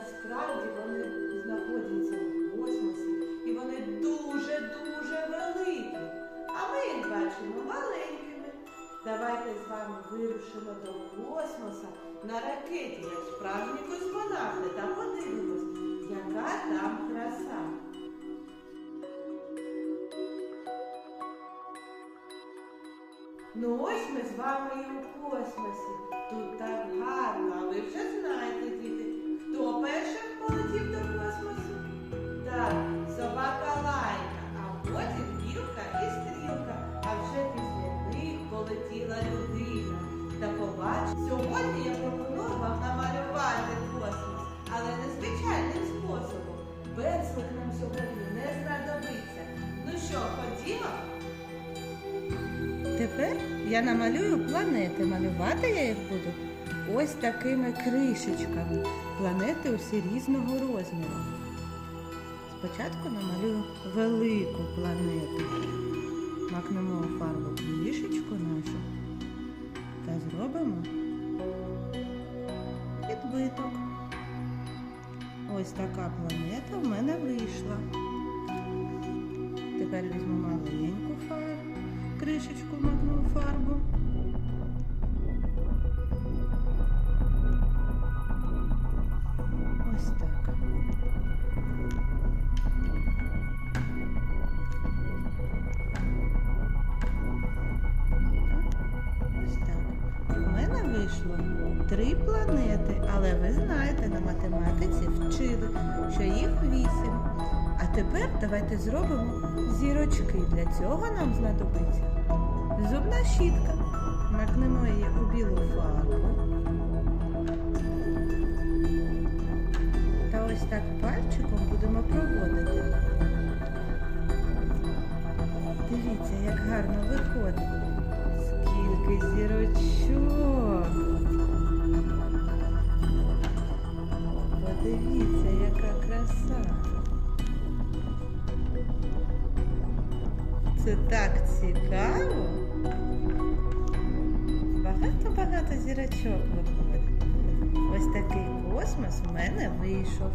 насправді вони знаходяться у космосі і вони дуже-дуже великі. А ми їх бачимо маленькими. Давайте з вами вирушимо до космоса на ракеті, як справжні космонавти, та подивимось, яка там краса. Ну ось ми з вами і у космосі. Полетіла людина. Та побач, сьогодні я пропоную вам намалювати космос, але не звичайним способом. Пензлик нам сьогодні не знадобиться. Ну що, ходімо? Тепер я намалюю планети. Малювати я їх буду ось такими кришечками. Планети усі різного розміру. Спочатку намалюю велику планету. Макнемо фарбу Ось така планета в мене вийшла. Тепер візьму маленьку фарбу, кришечку у фарбу. Вийшло три планети, але ви знаєте, на математиці вчили, що їх вісім. А тепер давайте зробимо зірочки. Для цього нам знадобиться зубна щітка. Макнемо її у білу фарбу. Подивіться, яка краса. Це так цікаво. Багато-багато зірочок виходить. Ось такий космос у мене вийшов.